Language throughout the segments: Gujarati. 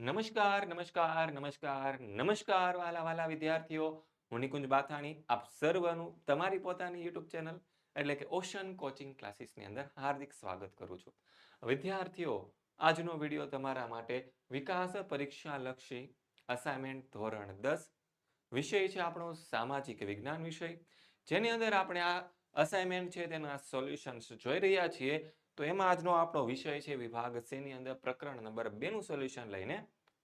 નમસ્કાર નમસ્કાર નમસ્કાર નમસ્કાર વાલા વાલા વિદ્યાર્થીઓ. હું નિકુંજ બાથાણી, આપ સર્વનું તમારી પોતાની યુટ્યુબ ચેનલ એટલે કે ઓશન કોચિંગ ક્લાસીસની અંદર હાર્દિક સ્વાગત કરું છું. વિદ્યાર્થીઓ, આજનો વીડિયો તમારા માટે વિકાસ પરીક્ષા લક્ષી અસાઇનમેન્ટ ધોરણ દસ. વિષય છે આપણો સામાજિક વિજ્ઞાન વિષય. જેની અંદર આપણે આ અસાઇનમેન્ટ છે તેના સોલ્યુશન્સ જોઈ રહ્યા છીએ. તો એમાં આજનો આપણો વિષય છે વિભાગ સી ની અંદર પ્રકરણ નંબર બે નું સોલ્યુશન લઈને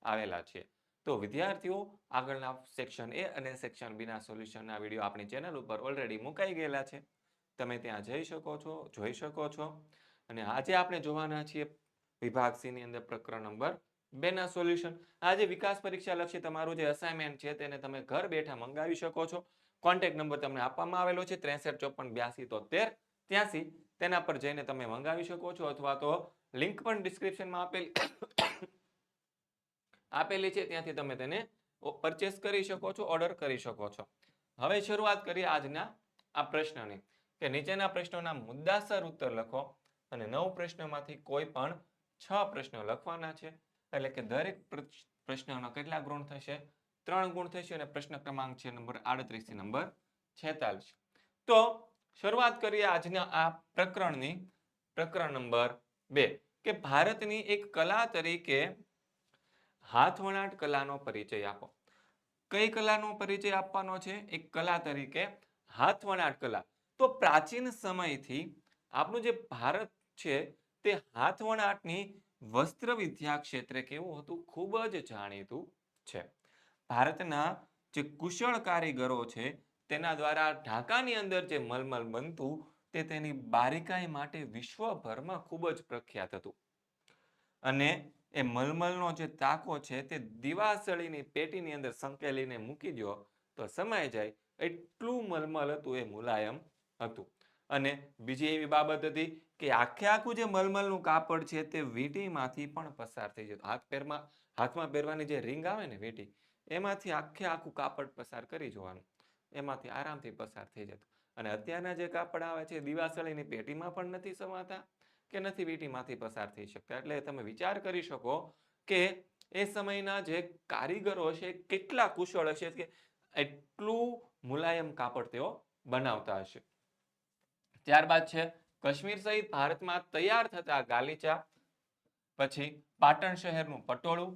આવેલા છે. તો વિદ્યાર્થીઓ, આગળના સેક્શન એ અને સેક્શન બીના સોલ્યુશનના વીડિયો આપણી ચેનલ ઉપર ઓલરેડી મુકાઈ ગયેલા છે. તમે ત્યાં જઈ શકો છો, જોઈ શકો છો. અને આજે આપણે જોવાના છીએ વિભાગ સીની અંદર પ્રકરણ નંબર બેના સોલ્યુશન આજે વિકાસ પરીક્ષા લક્ષી તમારું જે અસાઇનમેન્ટ છે તેને તમે ઘર બેઠા મંગાવી શકો છો. કોન્ટેક્ટ નંબર તમને આપવામાં આવેલો છે ત્રેસઠ ચોપન બ્યાસી તોતેર ત્યાંસી તેના પર જઈને તમે મંગાવી શકો છો અથવા તો લિંક પણ ડિસ્ક્રિપ્શનમાં આપેલી આપેલી છે. ત્યાંથી તમે તેને પરચેસ કરી શકો છો ઓર્ડર કરી શકો છો. હવે શરૂઆત કરીએ આજના આ પ્રશ્નની કે નીચેના પ્રશ્નોના મુદ્દાસર ઉત્તર લખો અને નવ પ્રશ્નોમાંથી કોઈ પણ છ પ્રશ્નો લખવાના છે. એટલે કે દરેક પ્રશ્નોના કેટલા ગુણ થશે? ત્રણ ગુણ થશે અને પ્રશ્ન ક્રમાંક છે નંબર આડત્રીસથી નંબર છેતાલીસ. તો શરૂઆત કરીએ આજના આ પ્રકરણની. પ્રકરણ નંબર બે, કે ભારતની એક કલા તરીકે હાથવણાટ કલાનો પરિચય આપો. કઈ કલાનો પરિચય આપવાનો છે? એક કલા તરીકે હાથવણાટ કલા. તો પ્રાચીન સમયથી આપણું જે ભારત છે, તે હાથવણાટની વસ્ત્ર વિદ્યા ક્ષેત્રે કેવું હતું? ખૂબ જ જાણીતું છે. ભારતના જે કુશળ કારીગરો છે તેના દ્વારા ઢાકાની અંદર જે મલમલ બનતું તે તેની બારીકાઈ માટે વિશ્વભરમાં ખૂબ જ પ્રખ્યાત હતું. અને એ મલમલનો જે તાકો છે તે દિવાસળીની પેટીની અંદર સંકેલીને મૂકી દો તો સમાઈ જાય એટલું મલમલ હતું એ મુલાયમ હતું. અને બીજી એવી બાબત હતી કે આખે આખું જે મલમલનું કાપડ છે તે વીંટીમાંથી પણ પસાર થઈ જતું. હાથ પેરમાં, હાથમાં પહેરવાની જે રિંગ આવે ને વીંટી, એમાંથી આખે આખું કાપડ પસાર કરી જોવાનું. એમાંથી આરામથી પસાર થઈ જતું. અને અત્યારના જે કાપડ આવે છે દિવાસળીની પેટીમાં પણ નથી સમાતા કે નથી વીટીમાંથી પસાર થઈ શકતા. એટલે તમે વિચાર કરી શકો કે એ સમયના જે કારીગરો છે, કેટલા કુશળ હશે કે એટલું મુલાયમ કાપડ તેઓ બનાવતા હશે. ત્યારબાદ છે, કાશ્મીર સહિત ભારતમાં તૈયાર થતા ગાલીચા, પછી પાટણ શહેરનું પટોળું,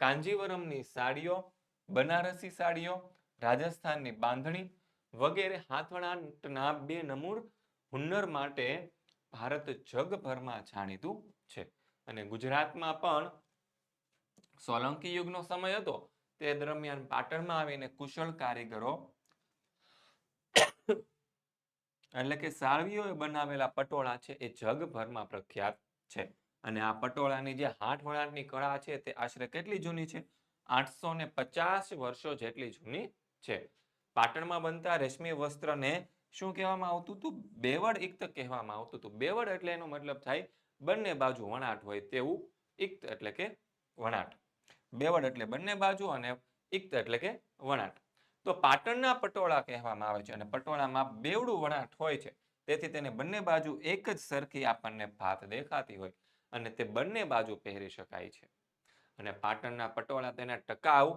કાંજીવરમની સાડીઓ, બનારસી સાડીઓ રાજસ્થાનની બાંધણી વગેરે હાથવણાટના બે નમૂર હુન્નર માટે ભારત જગભરમાં જાણીતું છે. અને ગુજરાતમાં પણ સોલંકી યુગનો સમય હતો. તે દરમિયાન પાટણમાં આવીને કુશળ કારીગરો એટલે કે સાળવીઓએ બનાવેલા પટોળા છે એ જગભરમાં પ્રખ્યાત છે. અને આ પટોળાની જે હાથ વણાટની કળા છે તે આશરે કેટલી જૂની છે? આઠસો ને પચાસ વર્ષો જેટલી જૂની છે. પાટણમાં બનતા રેશમી વસ્ત્રને શું કહેવામાં આવતું હતું? બેવડ ઇક્ત કહેવામાં આવતું હતું. બેવડ એટલે એનો મતલબ થાય બંને બાજુ વણાટ હોય તેવું ઇક્ત એટલે કે વણાટ. બેવડ એટલે બંને બાજુ અને ઇક્ત એટલે કે વણાટ. તો પાટણના પટોળા કહેવામાં આવે છે અને પટોળામાં બેવડું વણાટ હોય છે. તેથી તેને બંને બાજુ એક જ સરખી આપણને ભાત દેખાતી હોય અને તે બંને બાજુ પહેરી શકાય છે. અને પાટણના પટોળા તેના ટકાઉ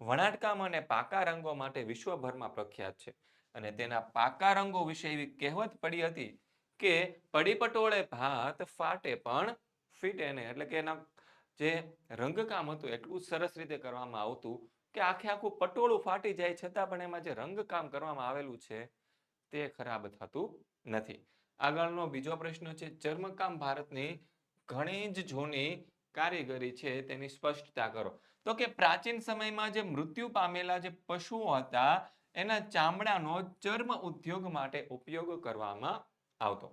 વણાટકામ અને પાકા રંગો માટે વિશ્વભરમાં પ્રખ્યાત છે. અને તેના પાકા રંગો વિશે એવી કહેવત પડી હતી કે પડી પટોળે ભાત ફાટે પણ ફીટે ને. એટલે કે એના જે રંગકામ હતું એટલું સરસ રીતે કરવામાં આવતું કે આખે આખું પટોળું ફાટી જાય છતાં પણ એમાં જે રંગકામ કરવામાં આવેલું છે તે ખરાબ થતું નથી. આગળનો બીજો પ્રશ્ન છે, ચર્મકામ ભારતની ઘણી જ જૂની કારીગરી છે, તેની સ્પષ્ટતા કરો. તો કે પ્રાચીન સમયમાં જે મૃત્યુ પામેલા જે પશુઓ હતા, એના ચામડાનો ચર્મ ઉદ્યોગ માટે ઉપયોગ કરવામાં આવતો.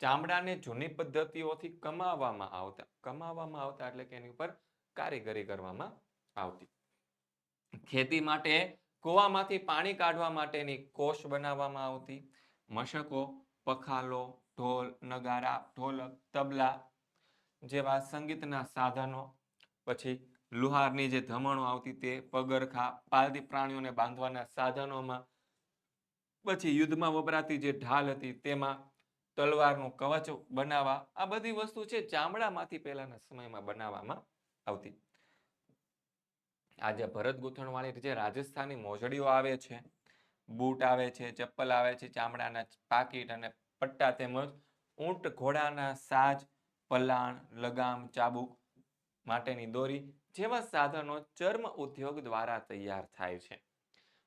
ચામડાને જૂની પદ્ધતિઓથી કમાવામાં આવતા કમાવામાં આવતા એટલે કે એની ઉપર કારીગરી કરવામાં આવતી. ખેતી માટે કૂવામાંથી પાણી કાઢવા માટેની કોષ બનાવવામાં આવતી. મશકો, પખાલો, ઢોલ, નગારા, ઢોલક, તબલા જેવા સંગીતના સાધનો, પછી લુહારની જે ધમણો આવતી તે પગરખા પાલતી પ્રાણીઓને બાંધવાના સાધનોમાં પછી યુદ્ધમાં વપરાતી જે ઢાલ હતી તેમાં તલવારનું કવચ બનાવવા, આ બધી વસ્તુ છે ચામડામાંથી પહેલાના સમયમાં બનાવવામાં આવતી. આ ભરત ગૂંથણવાળી જે રાજસ્થાની મોજડીઓ આવે છે, બૂટ આવે છે, ચપ્પલ આવે છે, ચામડાના પાકીટ અને પટ્ટા તેમજ ઊંટ ઘોડાના સાજ, પલાણ, લગામ, ચાબુક માટેની દોરી જેવા સાધનો ચર્મ ઉદ્યોગ દ્વારા તૈયાર થાય છે.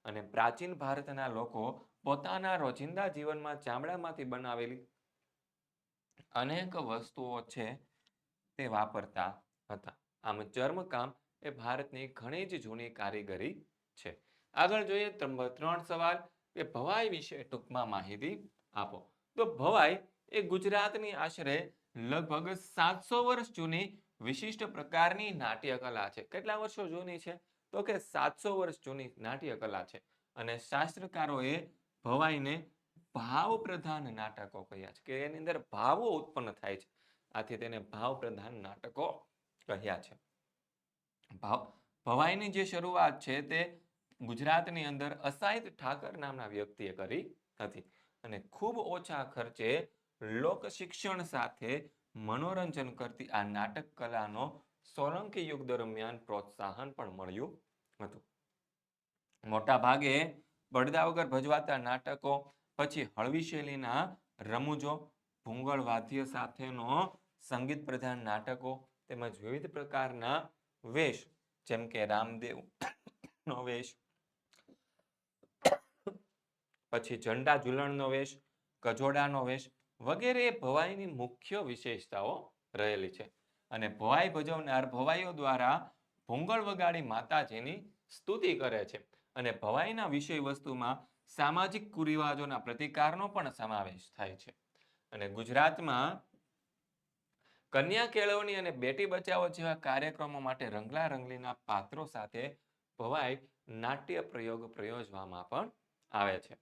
અને પ્રાચીન ભારતના લોકો પોતાના રોજિંદા જીવનમાં ચામડામાંથી બનાવેલી અનેક વસ્તુઓ છે તે વાપરતા હતા. આમ ચર્મકામ એ ભારતની ઘણી જ જૂની કારીગરી છે. આગળ જોઈએ ત્રણ સવાલ, એ ભવાઈ વિશે ટૂંકમાં માહિતી આપો. તો ભવાઈ એ ગુજરાતની આશરે લગભગ સાતસો વર્ષ જૂની વિશિષ્ટ પ્રકારની નાટ્યકલા છે. કેટલા વર્ષો જૂની છે? તો કે સાતસો વર્ષ જૂની નાટ્યકલા છે. અને શાસ્ત્રકારોએ ભવાઈને ભાવ પ્રધાન નાટકો કહ્યા છે, કે એની અંદર ભાવો ઉત્પન્ન થાય છે. આથી તેને ભાવ પ્રધાન નાટકો કહ્યા છે. ભાવ, ભવાઈની જે શરૂઆત છે તે ગુજરાતની અંદર અસાહિત ઠાકર નામના વ્યક્તિએ કરી હતી. અને ખૂબ ઓછા ખર્ચે લોક શિક્ષણ સાથે મનોરંજન કરતી આ નાટક કલાનો સોલંકી યુગ દરમિયાન પ્રોત્સાહન પણ મળ્યું હતું. મોટા ભાગે બળદા વગર ભજવાતા નાટકો, પછી હળવી શૈલીના રમૂજો, ભૂંગળ વાદ્ય સાથેનો સંગીત પ્રધાન નાટકો, તેમજ વિવિધ પ્રકારના વેશ, જેમ કે રામદેવ નો વેશ, પછી ઝંડા ઝૂલણનો વેશ કજોડાનો વેશ વગેરે એ ભવાઈની મુખ્ય વિશેષતાઓ રહેલી છે. અને ભવાઈ ભજવનાર ભવાઈઓ દ્વારા ભૂંગળ વગાડી માતાજીની સ્તુતિ કરે છે. અને ભવાઈના વિષય વસ્તુમાં સામાજિક કુરિવાજોના પ્રતિકારનો પણ સમાવેશ થાય છે. અને ગુજરાતમાં કન્યા કેળવણી અને બેટી બચાવો જેવા કાર્યક્રમો માટે રંગલા રંગલીના પાત્રો સાથે ભવાઈ નાટ્ય પ્રયોગ પ્રયોજવામાં પણ આવે છે.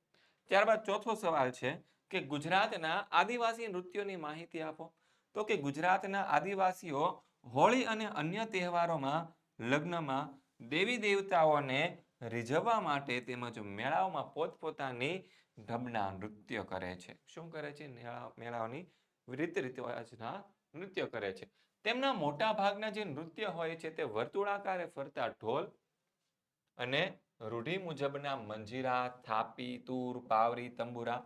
ત્યારબાદ ચોથો સવાલ છે કે ગુજરાતના આદિવાસી નૃત્યોની માહિતી આપો. તો કે ગુજરાતના આદિવાસીઓ હોળી અને અન્ય તહેવારોમાં લગ્નમાં દેવી દેવતાઓને રીઝવવા માટે તેમજ મેળાઓમાં પોતપોતાની ઢબના નૃત્ય કરે છે. શું કરે છે? મેળા- મેળાઓની રીત રિવાજના નૃત્ય કરે છે. તેમના મોટા ભાગના જે નૃત્ય હોય છે તે વર્તુળાકારે ફરતા ઢોલ અને રૂઢિ મુજબના મંજીરા, થાપી, તૂર, પાવરી, તંબુરા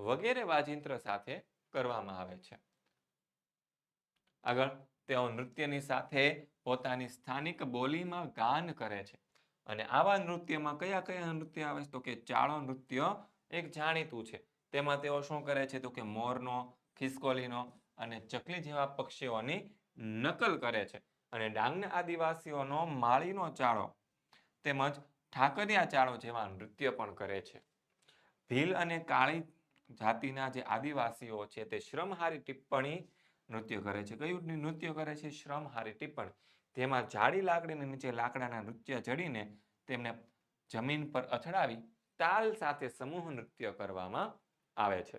વગેરે વાજિંત્ર સાથે કરવામાં આવે છે. આગળ, તેઓ નૃત્યની સાથે પોતાની સ્થાનિક બોલીમાં ગાન કરે છે. અને આવા નૃત્યમાં કયા કયા નૃત્ય આવે છે? તો કે ચાળો નૃત્ય એક જાણીતું છે. તેમાં તેઓ શું કરે છે? તો કે મોરનો, ખિસકોલીનો અને ચકલી જેવા પક્ષીઓની નકલ કરે છે. અને ડાંગના આદિવાસીઓનો માળીનો ચાળો તેમજ ઠાકરિયા ચાળો જેવા નૃત્ય પણ કરે છે. ભીલ અને કાળી જાતિના જે આદિવાસીઓ છે તે શ્રમહારી ટિપ્પણી નૃત્ય કરે છે. કયું નૃત્ય કરે છે? શ્રમહારી ટિપ્પણી. તેમાં જાડી લાકડીની નીચે લાકડાના નૃત્ય જડીને તેમને જમીન પર અથડાવી તાલ સાથે સમૂહ નૃત્ય કરવામાં આવે છે.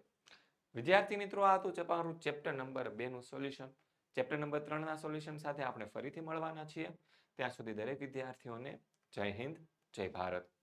વિદ્યાર્થી મિત્રો, આ હતું ચપારું ચેપ્ટર નંબર બે નું સોલ્યુશન. ચેપ્ટર નંબર ત્રણના સોલ્યુશન સાથે આપણે ફરીથી મળવાના છીએ. ત્યાં સુધી દરેક વિદ્યાર્થીઓને જય હિન્દ, જય ભારત.